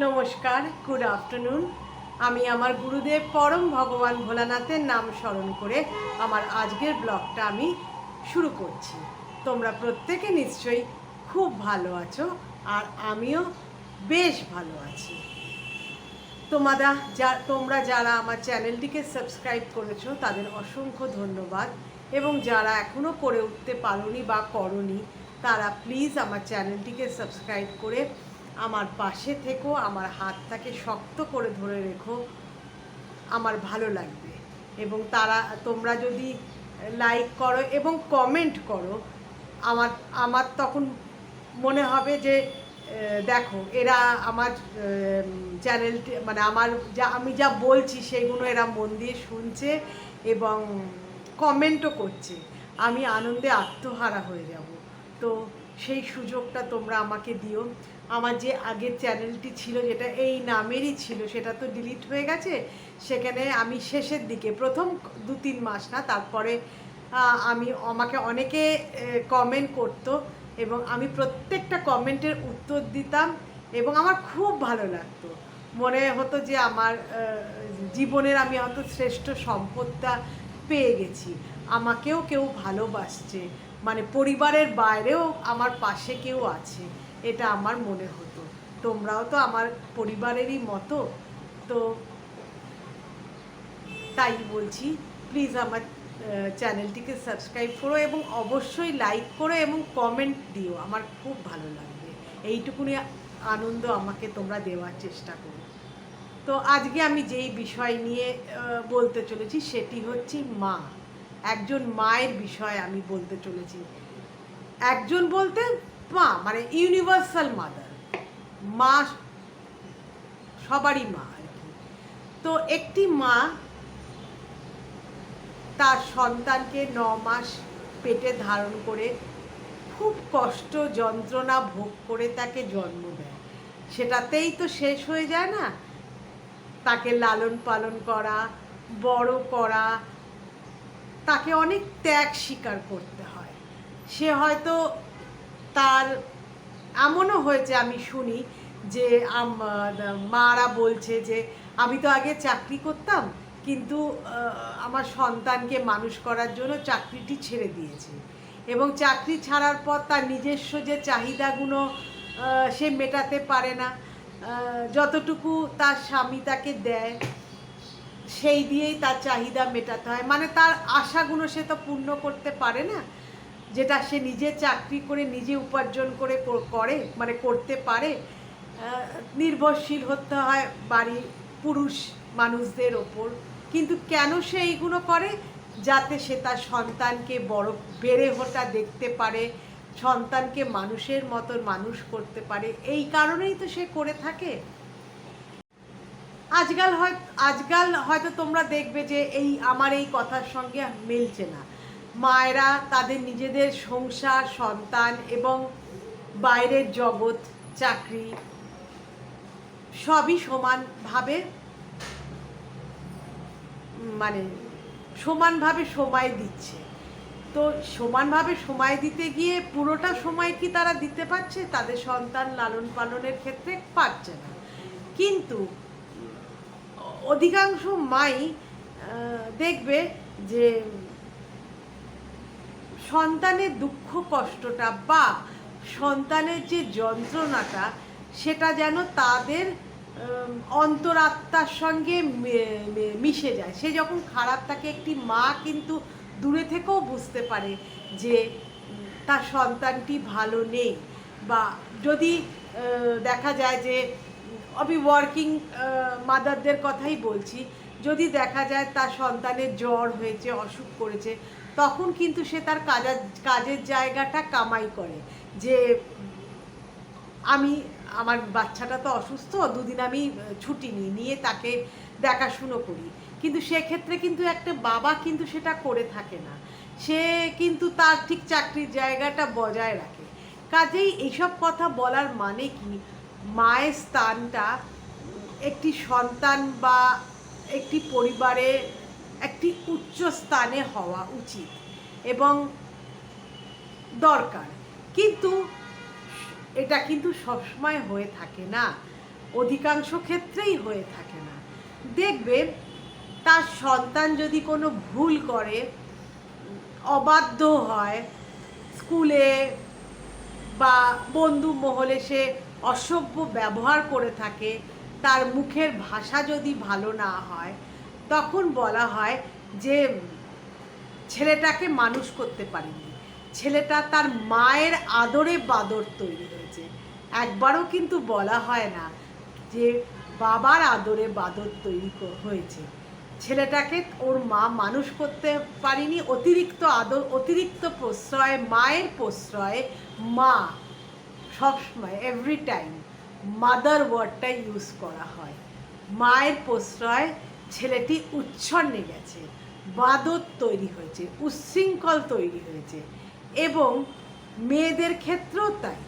নমস্কার good afternoon আমি আমার গুরুদেব পরম ভগবান ভোলানাথের নাম স্মরণ করে আমার আজকের ব্লগটা আমি শুরু করছি। তোমরা প্রত্যেকে নিশ্চয়ই খুব ভালো আছো আর আমিও বেশ ভালো আছি। তোমারা যা, তোমরা যারা আমার চ্যানেলটিকে সাবস্ক্রাইব করেছ, তাদের অসংখ্য ধন্যবাদ। এবং যারা এখনও করে উঠতে পারোনি বা করনি, তারা প্লিজ আমার চ্যানেলটিকে সাবস্ক্রাইব করে আমার পাশে থেকো, আমার হাতটাকে শক্ত করে ধরে রেখো, আমার ভালো লাগবে। এবং তারা, তোমরা যদি লাইক করো এবং কমেন্ট করো, আমার আমার তখন মনে হবে যে দেখো, এরা আমার চ্যানেলটি মানে আমার যা, আমি যা বলছি সেগুলো এরা মন দিয়ে শুনছে এবং কমেন্টও করছে। আমি আনন্দে আত্মহারা হয়ে যাব। তো সেই সুযোগটা তোমরা আমাকে দিও। আমার যে আগের চ্যানেলটি ছিল যেটা এই নামেরই ছিল, সেটা তো ডিলিট হয়ে গেছে। সেখানে আমি শেষের দিকে, প্রথম দু তিন মাস না, তারপরে আমি আমাকে অনেকে কমেন্ট করতো এবং আমি প্রত্যেকটা কমেন্টের উত্তর দিতাম এবং আমার খুব ভালো লাগতো। মনে হতো যে আমার জীবনের আমি হয়তো শ্রেষ্ঠ সম্পদটা পেয়ে গেছি। আমাকেও কেউ ভালোবাসছে। মানে পরিবারের বাইরেও আমার পাশে কেউ আছে। এটা আমার মনে হতো। তোমরাও তো আমার পরিবারেরই মতো। তো তাই বলছি প্লিজ আমার চ্যানেলটিকে সাবস্ক্রাইব করো এবং অবশ্যই লাইক করো এবং কমেন্ট দিও। আমার খুব ভালো লাগবে। এইটুকুনি আনন্দ আমাকে তোমরা দেওয়ার চেষ্টা করো। তো আজকে আমি যেই বিষয় নিয়ে বলতে চলেছি সেটি হচ্ছে মা। একজন মায়ের বিষয়ে আমি বলতে চলেছি। একজন বলতে মা মানে ইউনিভার্সাল মাদার মা সবারই মা আর কি। তো একটি মা তার সন্তানকে ন মাস পেটে ধারণ করে খুব কষ্ট, যন্ত্রণা ভোগ করে তাকে জন্ম দেয়। সেটাতেই তো শেষ হয়ে যায় না। তাকে লালন পালন করা, বড় করা, তাকে অনেক ত্যাগ স্বীকার করতে হয়। সে হয়তো তার এমনও হয়েছে, আমি শুনি, যে মারা বলছে যে, আমি তো আগে চাকরি করতাম, কিন্তু আমার সন্তানকে মানুষ করার জন্য চাকরিটি ছেড়ে দিয়েছে। এবং চাকরি ছাড়ার পর তার নিজস্ব যে চাহিদাগুলো সে মেটাতে পারে না। যতটুকু তার স্বামী তাকে দেয়, সেই দিয়েই তার চাহিদা মেটাতে হয়। মানে তার আশাগুলো সে তো পূর্ণ করতে পারে না। যেটা সে নিজে চাকরি করে, নিজে উপার্জন করে করে মানে করতে পারে নির্ভরশীল হতে হয় বাড়ির পুরুষ মানুষদের ওপর। কিন্তু কেন সে এইগুলো করে? যাতে সে তার সন্তানকে বড়, বেড়ে ওঠা দেখতে পারে, সন্তানকে মানুষের মতন মানুষ করতে পারে। এই কারণেই তো সে করে থাকে। আজকাল হয়, আজকাল হয়তো তোমরা দেখবে যে এই, আমার এই কথার সঙ্গে মিলছে না। মায়েরা তাদের নিজেদের সংসার, সন্তান এবং বাইরের জগৎ, চাকরি সবই সমানভাবে মানে সমানভাবে সময় দিচ্ছে। তো সমানভাবে সময় দিতে গিয়ে পুরোটা সময় কি তারা দিতে পারছে? তাদের সন্তান লালন পালনের ক্ষেত্রে পারছে না। কিন্তু অধিকাংশ মাই দেখবে যে সন্তানের দুঃখ কষ্টটা বা সন্তানের যে যন্ত্রণাটা, সেটা যেন তাদের অন্তরাত্মার সঙ্গে মিশে যায়। সে যখন খারাপ থাকে, একটি মা কিন্তু দূরে থেকেও বুঝতে পারে যে তার সন্তানটি ভালো নেই বা যদি দেখা যায় যে, আমি ওয়ার্কিং মাদারদের কথাই বলছি, যদি দেখা যায় তার সন্তানের জ্বর হয়েছে, অসুখ করেছে তখন কিন্তু সে তার কাজের কাজের জায়গাটা কামাই করে। যে আমি, আমার বাচ্চাটা তো অসুস্থ, দুদিন আমি ছুটি নিই, নিয়ে তাকে দেখাশুনো করি। কিন্তু সেক্ষেত্রে কিন্তু একটা বাবা কিন্তু সেটা করে থাকে না। সে কিন্তু তার ঠিক চাকরির জায়গাটা বজায় রাখে। কাজেই এইসব কথা বলার মানে কি? মায়ের স্থানটা একটি সন্তান বা একটি পরিবারে একটি উচ্চ স্থানে হওয়া উচিত এবং দরকার। কিন্তু এটা কিন্তু সবসময় হয়ে থাকে না। অধিকাংশ ক্ষেত্রেই হয়ে থাকে না। দেখবে তার সন্তান যদি কোনো ভুল করে, অবাধ্য হয়, স্কুলে বা বন্ধু মহলে সে অসভ্য ব্যবহার করে থাকে, তার মুখের ভাষা যদি ভালো না হয় তখন বলা হয় যে ছেলেটাকে মানুষ করতে পারেনি। ছেলেটা তার মায়ের আদরে বাদর তৈরি হয়েছে। একবারও কিন্তু বলা হয় না যে বাবার আদরে বাদর তৈরি হয়েছে। ছেলেটাকে ওর মা মানুষ করতে পারিনি। অতিরিক্ত আদর, অতিরিক্ত প্রশ্রয়, মায়ের প্রশ্রয়ে, মা সবসময় এভরি টাইম মাদার ওয়ার্ডটা ইউজ করা হয়। মায়ের প্রশ্রয় ছেলেটি উচ্ছন্নে গেছে বাদর তৈরি হয়েছে, উচ্ছৃঙ্খল তৈরি হয়েছে এবং মেয়েদের ক্ষেত্রেও তাই।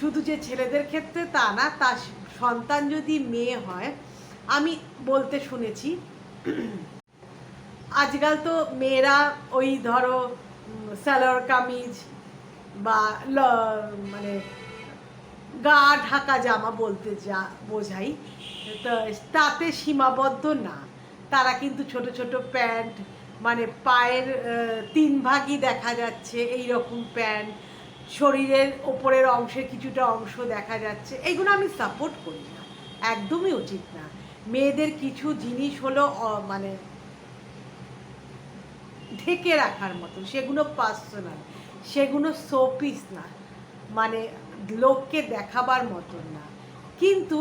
শুধু যে ছেলেদের ক্ষেত্রে তা না তার সন্তান যদি মেয়ে হয়, আমি বলতে শুনেছি, আজকাল তো মেয়েরা ওই ধরো স্যালোয়ার কামিজ বা ল- মানে গা ঢাকা জামা বলতে যা বোঝাই তাতে সীমাবদ্ধ না। তারা কিন্তু ছোট ছোট প্যান্ট মানে পায়ের তিন ভাগই দেখা যাচ্ছে এই রকম প্যান্ট। শরীরের ওপরের অংশের কিছুটা অংশ দেখা যাচ্ছে। এইগুলো আমি সাপোর্ট করি না। একদমই উচিত না। মেয়েদের কিছু জিনিস হলো মানে ঢেকে রাখার মতো। সেগুলো পার্সোনাল। সেগুলো শোপিস না। মানে লোককে দেখাবার মতন না। কিন্তু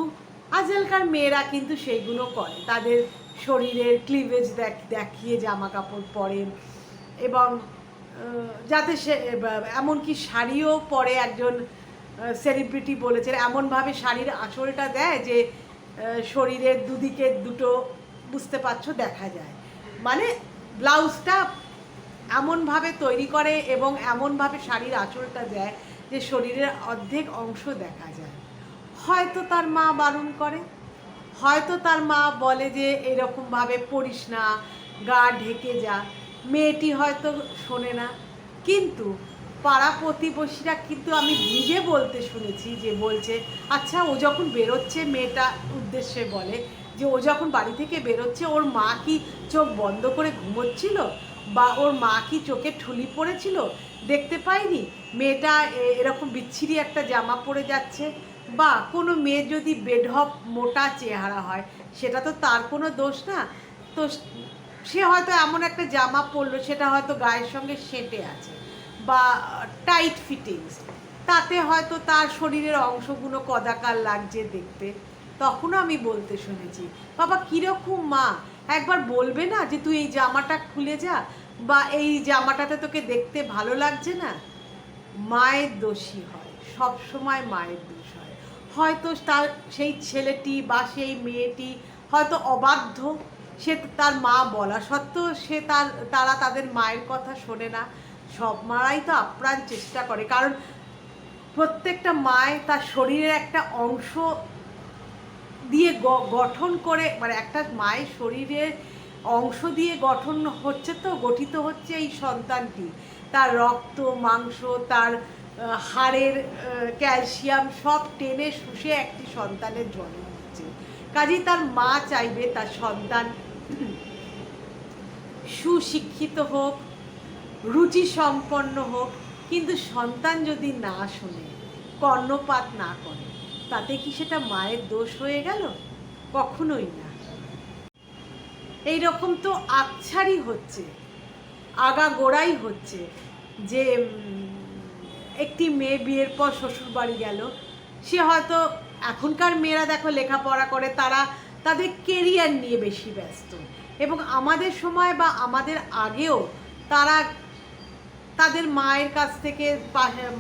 আজকালকার মেয়েরা কিন্তু সেইগুলো করে। তাদের শরীরের ক্লিভেজ দেখিয়ে জামা কাপড় পরেন এবং যাতে সে, এমনকি শাড়িও পরে একজন সেলিব্রিটি বলেছে। এমনভাবে শাড়ির আঁচলটা দেয় যে শরীরের দুদিকে দুটো বুঝতে পারছ দেখা যায়। মানে ব্লাউজটা এমনভাবে তৈরি করে এবং এমনভাবে শাড়ির আঁচলটা দেয় যে শরীরের অর্ধেক অংশ দেখা যায়। হয়তো তার মা বারণ করে, হয়তো তার মা বলে যে এরকমভাবে পড়িস না, গা ঢেকে যা। মেয়েটি হয়তো শোনে না। কিন্তু পাড়া প্রতিবেশীরা কিন্তু আমি নিজে বলতে শুনেছি যে বলছে আচ্ছা ও যখন বেরোচ্ছে, মেয়েটা উদ্দেশ্যে বলে, যে ও যখন বাড়ি থেকে বেরোচ্ছে, ওর মা কি চোখ বন্ধ করে ঘুমোচ্ছিল? বা ওর মা কি চোখে ঠুলি পড়েছিল? দেখতে পাইনি? মেয়েটা এরকম বিচ্ছিরি একটা জামা পরে যাচ্ছে। বা কোনো মেয়ে যদি বেঢপ মোটা চেহারা হয়, সেটা তো তার কোনো দোষ না। তো সে হয়তো এমন একটা জামা পরলো, সেটা হয়তো গায়ের সঙ্গে সেঁটে আছে বা টাইট ফিটিংস তাতে হয়তো তার শরীরের অংশগুলো কদাকার লাগছে দেখতে। তখনও আমি বলতে শুনেছি, বাবা, কীরকম মা? একবার বলবে না যে তুই এই জামাটা খুলে যা বা এই জামাটাতে তোকে দেখতে ভালো লাগছে না? মায়ের দোষী হয় সব সময় মায়ের দোষ। হয়তো তার সেই ছেলেটি বা সেই মেয়েটি হয়তো অবাধ্য, সে তার মা বলা সত্ত্বেও সে তার, তারা তাদের মায়ের কথা শোনে না। সব মারাই তো আপ্রাণ চেষ্টা করে, কারণ প্রত্যেকটা মায় তার শরীরের একটা অংশ দিয়ে গঠন করে মানে একটা মায়ের শরীরের অংশ দিয়ে গঠন হচ্ছে তো, গঠিত হচ্ছে এই সন্তানটি। তার রক্ত, মাংস, তার হাড়ের ক্যালসিয়াম সব টেনে শুষে একটি সন্তানের জন্ম হচ্ছে। কাজেই তার মা চাইবে তার সন্তান সুশিক্ষিত হোক রুচি সম্পন্ন হোক, কিন্তু সন্তান যদি না শোনে, কর্ণপাত না করে, তাতে কি সেটা মায়ের দোষ হয়ে গেল? কখনোই না। এই রকম তো আকছারই হচ্ছে আগা গোড়াই হচ্ছে যে একটি মেয়ে বিয়ের পর শ্বশুর বাড়ি গেল। সে হয়তো এখনকার মেয়েরা দেখো লেখাপড়া করে, তারা তাদের কেরিয়ার নিয়ে বেশি ব্যস্ত। এবং আমাদের সময় বা আমাদের আগেও তারা তাদের মায়ের কাছ থেকে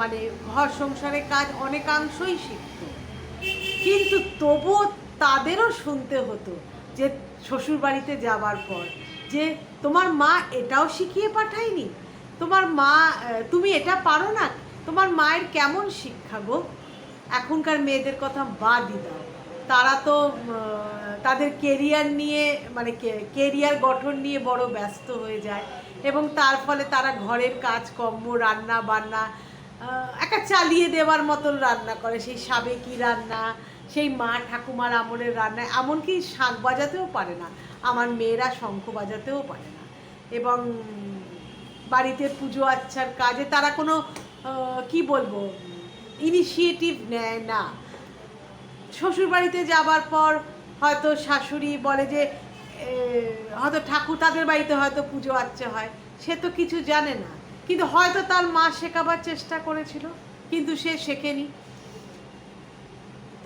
মানে ঘর সংসারের কাজ অনেকাংশই শিখত। কিন্তু তবুও তাদেরও শুনতে হতো যে শ্বশুর বাড়িতে যাবার পর যে তোমার মা এটাও শিখিয়ে পাঠায়নি। তোমার মা তুমি এটা পারো না? তোমার মায়ের কেমন শিক্ষা গো? এখনকার মেয়েদের কথা বাদই দাও। তারা তো তাদের কেরিয়ার নিয়ে মানে কেরিয়ার গঠন নিয়ে বড় ব্যস্ত হয়ে যায় এবং তার ফলে তারা ঘরের কাজকর্ম, রান্না বান্না একটা চালিয়ে দেওয়ার মতন রান্না করে। সেই সাবেকি রান্না, সেই মা ঠাকুমার আমলের রান্নায় এমনকি শাঁখ বাজাতেও পারে না। আমার মেয়েরা শঙ্খ বাজাতেও পারে না। এবং বাড়িতে পুজো আচ্ছার কাজে তারা কোনো কি বলব? ইনিশিয়েটিভ নেয় না। শ্বশুর বাড়িতে যাবার পর হয়তো শাশুড়ি বলে যে হয়তো ঠাকুর তাদের বাড়িতে হয়তো পুজো আচ্ছা হয়। সে তো কিছু জানে না। কিন্তু হয়তো তার মা শেখাবার চেষ্টা করেছিল, কিন্তু সে শেখেনি।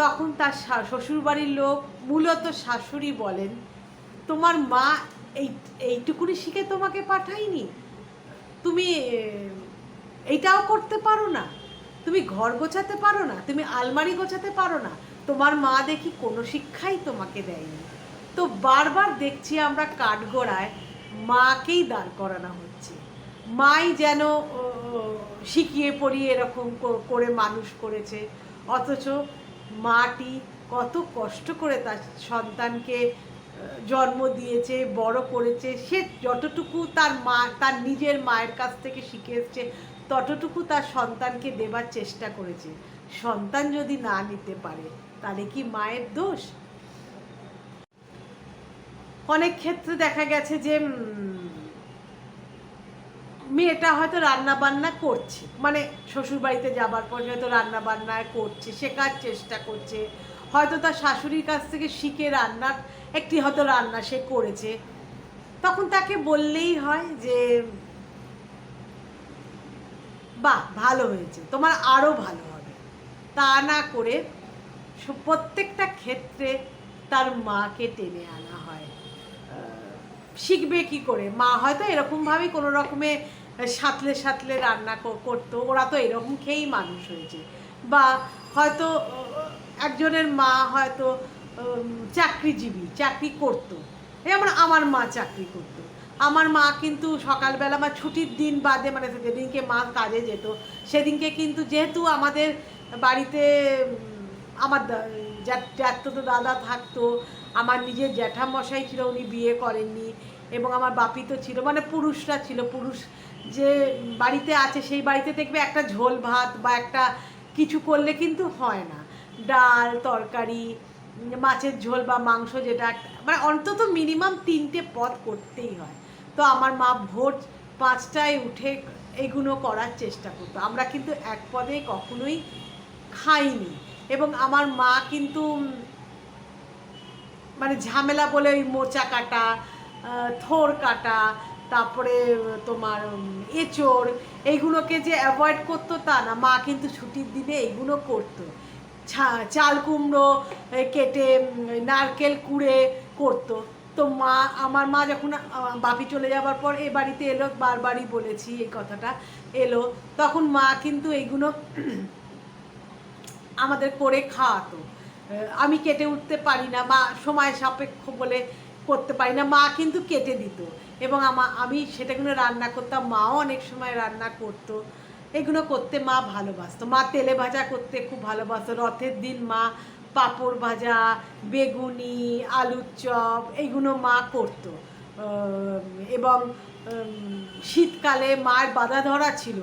তখন তার শ্বশুরবাড়ির লোক, মূলত শাশুড়ি বলেন, তোমার মা এই, এইটুকুনি শিখে তোমাকে পাঠায়নি? তুমি এইটাও করতে পারো না। তুমি ঘর গোছাতে পারো না, তুমি আলমারি গোছাতে পারো না। তোমার মা দেখি কোনো শিক্ষাই তোমাকে দেয়নি। তো বারবার দেখছি আমরা কাঠগোড়ায় মাকেই দাঁড় করানো হচ্ছে। মাই যেন শিখিয়ে পড়িয়ে এরকম করে মানুষ করেছে। অথচ মাটি কত কষ্ট করে তার সন্তানকে জন্ম দিয়েছে, বড় করেছে। সে যতটুকু তার মা, তার নিজের মায়ের কাছ থেকে শিখে এসছে ততটুকু তার সন্তানকে দেবার চেষ্টা করেছে। সন্তান যদি না নিতে পারে, তাহলে কি মায়ের দোষ? অনেক ক্ষেত্রে দেখা গেছে যে মেয়েটা হয়তো রান্না বান্না করছে। মানে শ্বশুর বাড়িতে যাবার পর হয়তো রান্না বান্না করছে, শেখার চেষ্টা করছে। হয়তো তার শাশুড়ির কাছ থেকে শিখে রান্নার, একটি হয়তো রান্না সে করেছে। তখন তাকে বললেই হয় যে বাহ, ভালো হয়েছে। তোমার আরও ভালো হবে। তা না করে প্রত্যেকটা ক্ষেত্রে তার মাকে টেনে আনা হয়। শিখবে কি করে? মা হয়তো এরকমভাবেই কোনো রকমে সাঁতলে সাঁতলে রান্না কর- করতো। ওরা তো এরকম খেয়েই মানুষ হয়েছে। বা হয়তো একজনের মা হয়তো চাকরিজীবী, চাকরি করতো। যেমন আমার মা চাকরি করতো। আমার মা কিন্তু সকালবেলা আমার ছুটির দিন বাদে মানে যেদিনকে মা কাজে যেত, সেদিনকে কিন্তু যেহেতু আমাদের বাড়িতে আমার জ্যাঠতো দাদা থাকতো, আমার নিজের জ্যাঠামশাই ছিল উনি বিয়ে করেননি এবং আমার বাপি তো ছিল মানে পুরুষরা ছিল, পুরুষ যে বাড়িতে আছে সেই বাড়িতে দেখবে একটা ঝোল ভাত বা একটা কিছু করলে কিন্তু হয় না। ডাল, তরকারি, মাছের ঝোল বা মাংস যেটা মানে অন্তত মিনিমাম তিনটে পদ করতেই হয়। তো আমার মা ভোর পাঁচটায় উঠে এগুলো করার চেষ্টা করতো। আমরা কিন্তু এক পদে কখনোই খাইনি। এবং আমার মা কিন্তু মানে ঝামেলা বলে ওই মোচা কাটা থোর কাটা, তারপরে তোমার এঁচড় এইগুলোকে যে অ্যাভয়েড করতো তা না। মা কিন্তু ছুটির দিনে এইগুলো করতো। চাল কুমড়ো কেটে নারকেল কুড়ে করতো। তো মা, আমার মা যখন বাপি চলে যাবার পর এ বাড়িতে এলো, বারবারই বলেছি এই কথাটা, এলো। তখন মা কিন্তু এইগুলো আমাদের করে খাওয়াতো। আমি কেটে উঠতে পারি না বা সময় সাপেক্ষ বলে করতে পারি না, মা কিন্তু কেটে দিত। এবং আমা, আমি সেটাগুলো রান্না করতাম, মাও অনেক সময় রান্না করতো। এগুলো করতে মা ভালোবাসতো। মা তেলে ভাজা করতে খুব ভালোবাসতো। রথের দিন মা পাঁপড় ভাজা, বেগুনি, আলুর চপ এইগুলো মা করতো। এবং শীতকালে মায়ের বাধা ধরা ছিল।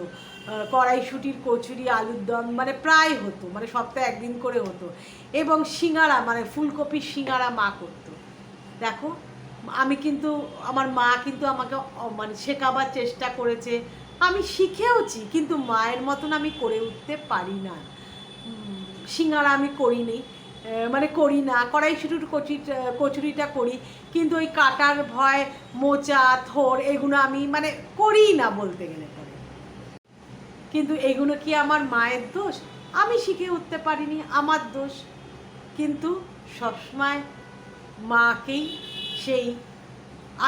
কড়াইশুটির কচুরি, আলুর দম মানে প্রায় হতো মানে সপ্তাহে একদিন করে হতো। এবং সিঙ্গারা মানে ফুলকপির সিঙ্গারা মা করতো। দেখো, আমি কিন্তু, আমার মা কিন্তু আমাকে মানে শেখাবার চেষ্টা করেছে। আমি শিখেওছি, কিন্তু মায়ের মতন আমি করে উঠতে পারি না। সিঙ্গারা আমি করিনি মানে করি না কড়াইশুটির কচি কচুরিটা করি, কিন্তু ওই কাটার ভয়, মোচা, থোর, এগুলো আমি মানে করিই না বলতে গেলে পরে। কিন্তু এগুলো কি আমার মায়ের দোষ? আমি শিখে উঠতে পারিনি, আমার দোষ। কিন্তু সবসময় মাকেই সেই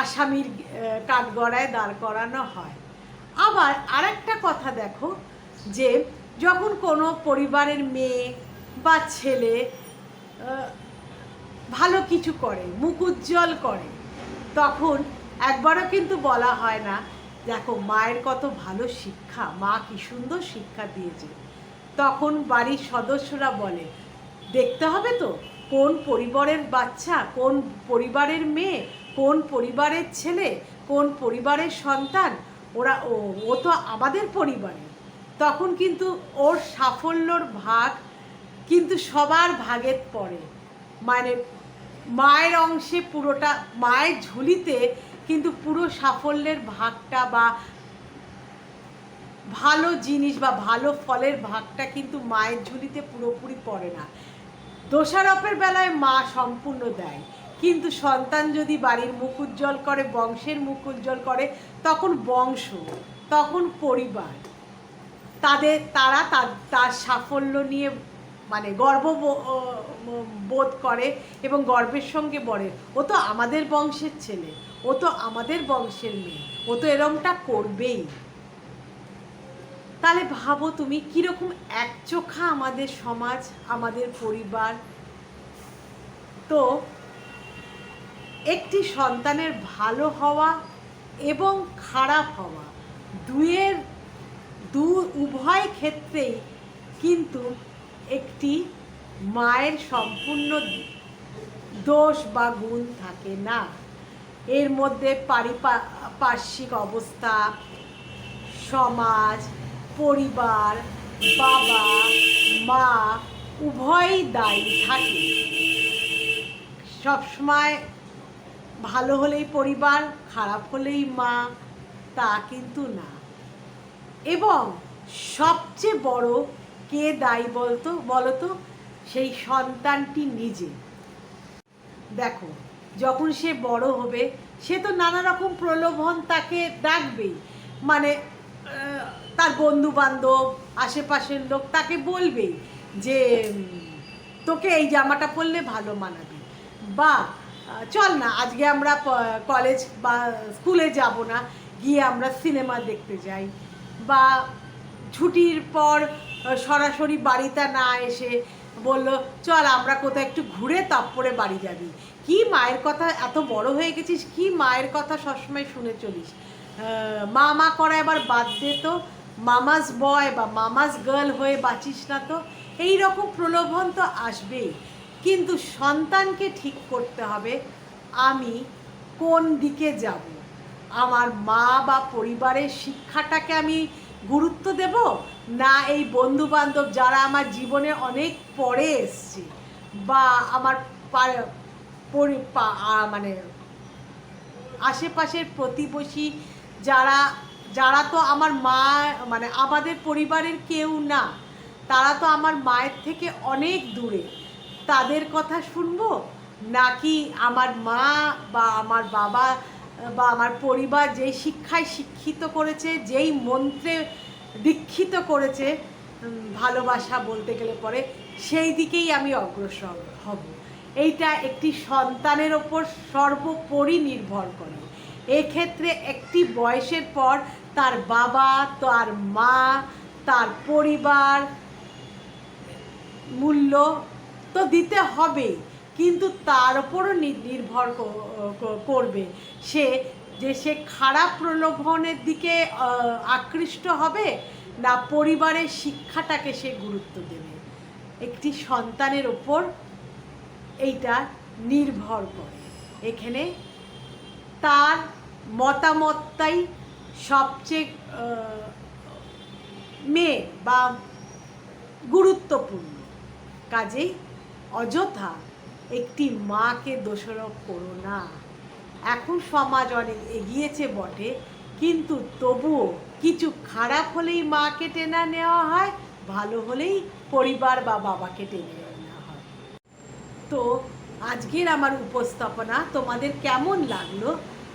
আসামির কাঠগড়ায় দাঁড় করানো হয়। আবার আরেকটা কথা দেখো, যে যখন কোনো পরিবারের মেয়ে বা ছেলে ভালো কিছু করে, মুখ উজ্জ্বল করে, তখন একবারও কিন্তু বলা হয় না, দেখো, মায়ের কত ভালো শিক্ষা, মা কি সুন্দর শিক্ষা দিয়েছে। তখন বাড়ির সদস্যরা বলে, দেখতে হবে তো, কোন পরিবারের বাচ্চা, কোন পরিবারের মেয়ে, কোন পরিবারের ছেলে, কোন পরিবারের সন্তান, ওরা ও তো আমাদের পরিবারে। তখন কিন্তু ওর সাফল্যর ভাগ কিন্তু সবার ভাগের পড়ে মানে মায়ের অংশে পুরোটা, মায়ের ঝুলিতে কিন্তু পুরো সাফল্যের ভাগটা বা ভালো জিনিস বা ভালো ফলের ভাগটা কিন্তু মায়ের ঝুলিতে পুরোপুরি পড়ে না। দোষারোপের বেলায় মা সম্পূর্ণ দেয়। কিন্তু সন্তান যদি বাড়ির মুখ উজ্জ্বল করে, বংশের মুখ উজ্জ্বল করে, তখন বংশ, তখন পরিবার তাদের, তারা তার সাফল্য নিয়ে মানে গর্ব বোধ করে এবং গর্বের সঙ্গে বলে, ও তো আমাদের বংশের ছেলে, ও তো আমাদের বংশের মেয়ে, ও তো এরমটা করবেই। তাহলে ভাবো তুমি কীরকম একচোখা আমাদের সমাজ, আমাদের পরিবার। তো একটি সন্তানের ভালো হওয়া এবং খারাপ হওয়া দুয়ের দু, উভয় ক্ষেত্রেই কিন্তু একটি মায়ের সম্পূর্ণ দোষ বা গুণ থাকে না। এর মধ্যে পারিপার্শ্বিক অবস্থা, সমাজ, পরিবার, বাবা, মা উভয়ই দায়ী থাকে। সবসময় ভালো হলেই পরিবার, খারাপ হলেই মা, তা কিন্তু না। এবং সবচেয়ে বড় কে দায়ী বলতো বলতো? সেই সন্তানটি নিজে। দেখো, যখন সে বড় হবে, সে তো নানা রকম প্রলোভন তাকে ডাকবেই। মানে তার বন্ধু বান্ধব আশেপাশের লোক তাকে বলবেই যে তোকে এই জামাটা পরলে ভালো মানাবে। বা, চল না, আজকে আমরা কলেজ বা, স্কুলে যাব না, গিয়ে আমরা সিনেমা দেখতে যাই। বা ছুটির পর সরাসরি বাড়িতে না এসে বলল চল আমরা কোথাও একটু ঘুরে তারপরে বাড়ি যাবি। কি মায়ের কথা এত বড় হয়ে গেছিস কি মায়ের কথা সবসময় শুনে চলিস? আহ, মা মা করা এবার বাদ দে তো মামাস বয় বা মামাস গার্ল হয়ে বাঁচিস না তো এই রকম প্রলোভন তো আসবেই। কিন্তু সন্তানকে ঠিক করতে হবে আমি কোন দিকে যাব? আমার মা বা পরিবারের শিক্ষাটাকে আমি গুরুত্ব দেব? না, এই বন্ধু বান্ধব যারা আমার জীবনে অনেক পরে এসছে বা আমার মানে আশেপাশের প্রতিবেশী যারা যারা তো আমার মা মানে আমাদের পরিবারের কেউ না, তারা তো আমার মায়ের থেকে অনেক দূরে। তাদের কথা শুনব? নাকি আমার মা বা আমার বাবা বা আমার পরিবার যেই শিক্ষায় শিক্ষিত করেছে, যেই মন্ত্রে দীক্ষিত করেছে ভালোবাসা বলতে গেলে পরে সেই দিকেই আমি অগ্রসর হব। এইটা একটি সন্তানের ওপর সর্বোপরি নির্ভর করে। এক্ষেত্রে একটি বয়সের পর তার বাবা, তার মা, তার পরিবার, মূল্য তো দিতে হবে কিন্তু তার উপরও নির্ভর করবে। সে যে সে খারাপ প্রলোভনের দিকে আকৃষ্ট হবে, না পরিবারের শিক্ষাটাকে সে গুরুত্ব দেবে। একটি সন্তানের ওপর এইটা নির্ভর করে। এখানে তার মতামতটাই সবচেয়ে মেয়ে বা গুরুত্বপূর্ণ। কাজেই অযথা একটি মাকে দোষারোপ করো না। এখন সমাজ অনেক এগিয়েছে বটে, কিন্তু তবুও কিছু খারাপ হলেই মাকে টেনে নেওয়া হয়, ভালো হলেই পরিবার বা বাবাকে টেনে নেওয়া হয়। তো আজকের আমার উপস্থাপনা তোমাদের কেমন লাগল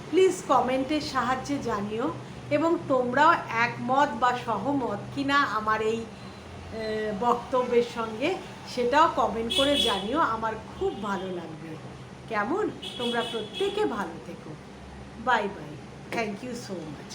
প্লিজ কমেন্টের সাহায্যে জানিও এবং তোমরাও একমত বা সহমত কিনা আমার এই বক্তব্যের সঙ্গে সেটাও কমেন্ট করে জানিও, আমার খুব ভালো লাগবে। কেমন? তোমরা প্রত্যেকে ভালো থেকো। Bye bye thank you so much